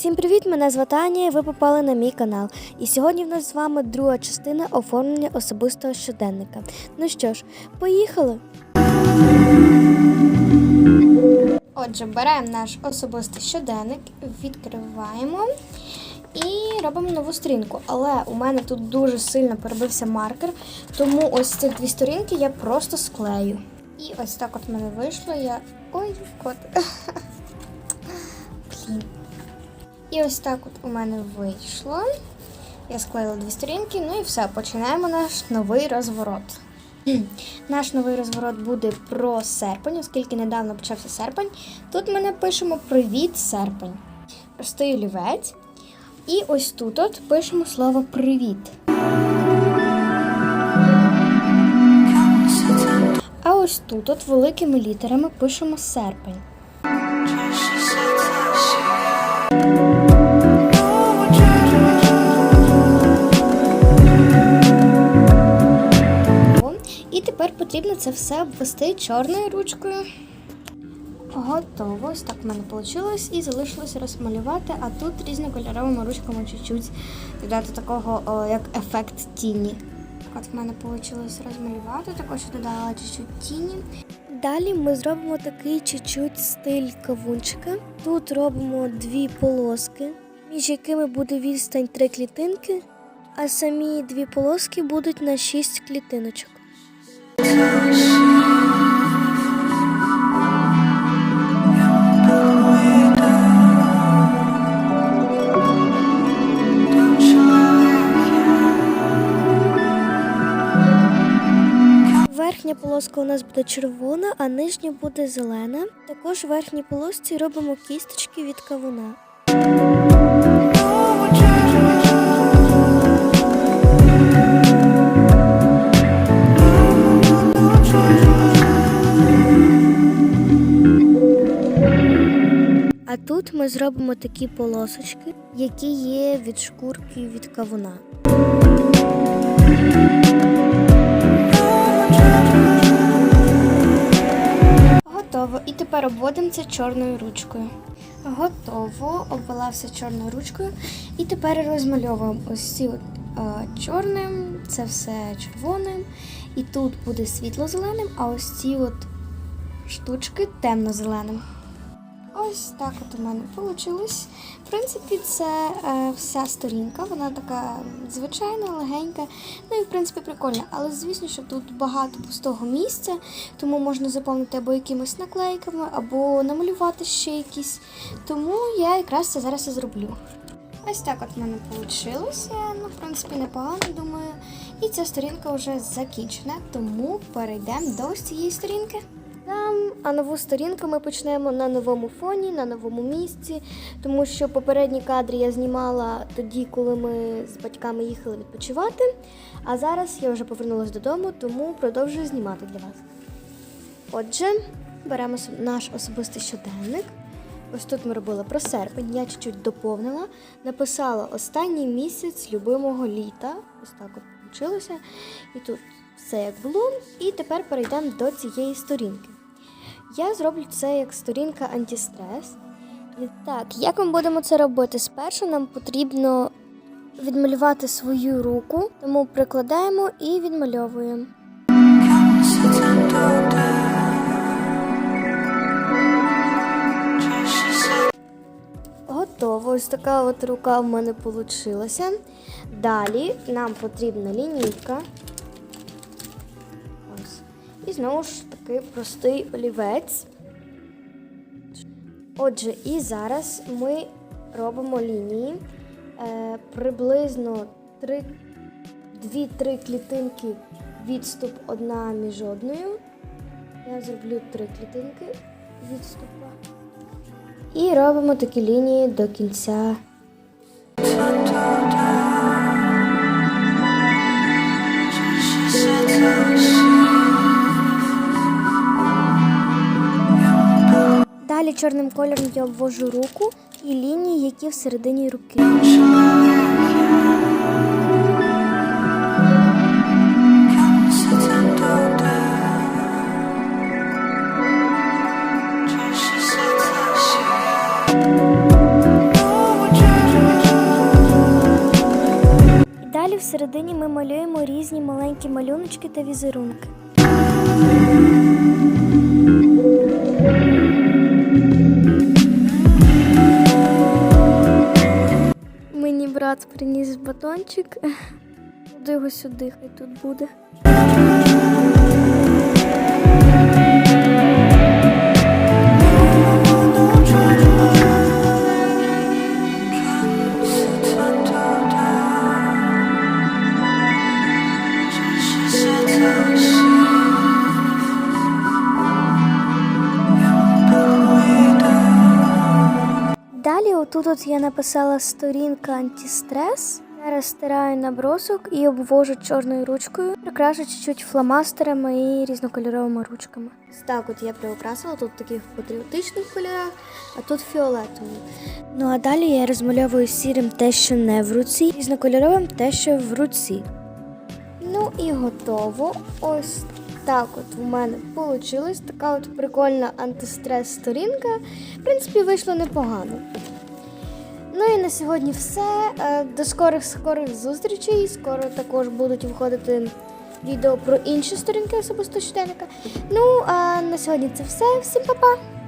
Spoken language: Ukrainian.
Всім привіт! Мене звати Аня, і ви попали на мій канал. І сьогодні в нас з вами друга частина оформлення особистого щоденника. Ну що ж, поїхали! Отже, беремо наш особистий щоденник, відкриваємо і робимо нову сторінку. Але у мене тут дуже сильно перебився маркер, тому ось ці дві сторінки я просто склею. І ось так от в мене вийшло. Я. Ой, кот. Блін. І ось так от у мене вийшло. Я склеїла дві сторінки, ну і все, починаємо наш новий розворот. Наш новий розворот буде про серпень, оскільки недавно почався серпень. Тут ми напишемо Привіт, серпень. Простий олівець. І ось тут от пишемо слово привіт. А ось тут от великими літерами пишемо серпень. Потрібно це все обвести чорною ручкою. Готово. Ось так в мене вийшло. І залишилось розмалювати, а тут різнокольоровими ручками чуть-чуть додати такого о, як ефект тіні. От в мене вийшло розмалювати, також додала чуть-чуть тіні. Далі ми зробимо такий чуть-чуть стиль кавунчика. Тут робимо дві полоски, між якими буде відстань три клітинки, а самі дві полоски будуть на шість клітиночок. Верхня полоска у нас буде червона, а нижня буде зелена. Також в верхній полосці робимо кісточки від кавуна. Тут ми зробимо такі полосочки, які є від шкурки від кавуна. Готово. І тепер обводимо це чорною ручкою. Готово. Обвела все чорною ручкою. І тепер розмальовуємо ось ці от, а, чорним, це все червоним. І тут буде світло-зеленим, а ось ці от штучки темно-зеленим. Ось так от у мене вийшло. В принципі, це е, вся сторінка, вона така звичайна, легенька, ну і в принципі прикольна. Але звісно, що тут багато пустого місця, тому можна заповнити або якимись наклейками, або намалювати ще якісь. Тому я якраз це зараз і зроблю. Ось так от в мене вийшло. Ну, в принципі, непогано, думаю. І ця сторінка вже закінчена, тому перейдемо до ось цієї сторінки. Там, а нову сторінку ми почнемо на новому фоні, на новому місці, тому що попередні кадри я знімала тоді, коли ми з батьками їхали відпочивати. А зараз я вже повернулася додому, тому продовжую знімати для вас. Отже, беремо наш особистий щоденник. Ось тут ми робили про серпень, я чуть-чуть доповнила, написала останній місяць любимого літа. Ось так от вийшло. І тут все як було. І тепер перейдемо до цієї сторінки. Я зроблю це як сторінка антистрес. І так, як ми будемо це робити? Спершу нам потрібно відмалювати свою руку, тому прикладаємо і відмальовуємо. Готово. Ось така от рука в мене вийшла. Далі нам потрібна лінійка. Ось. І знову ж таки простий олівець. Отже, і зараз ми робимо лінії е, приблизно 2-3 клітинки відступ одна між одною. Я зроблю 3 клітинки відступа. І робимо такі лінії до кінця. Далі чорним кольором я ввожу руку і лінії, які всередині руки. Далі всередині ми малюємо різні маленькі малюночки та візерунки. Брат приніс батончик. Буду його сюди, хай тут буде. Отут от я написала сторінка антистрес. Зараз стираю набросок і обвожу чорною ручкою, прикрашу чуть-чуть фломастерами і різнокольоровими ручками. Так, от я приукрасила тут таких патріотичних кольорах, а тут фіолетовим. Ну а далі я розмальовую сірим те, що не в руці, різнокольоровим те, що в руці. Ну і готово. Ось так от у мене вийшло. Така от прикольна антистрес сторінка. В принципі, вийшло непогано. Ну і на сьогодні все. Е, До скорих скорих зустрічей. Скоро також будуть виходити відео про інші сторінки особисто щоденника. Ну а на сьогодні це все. Всім па-па!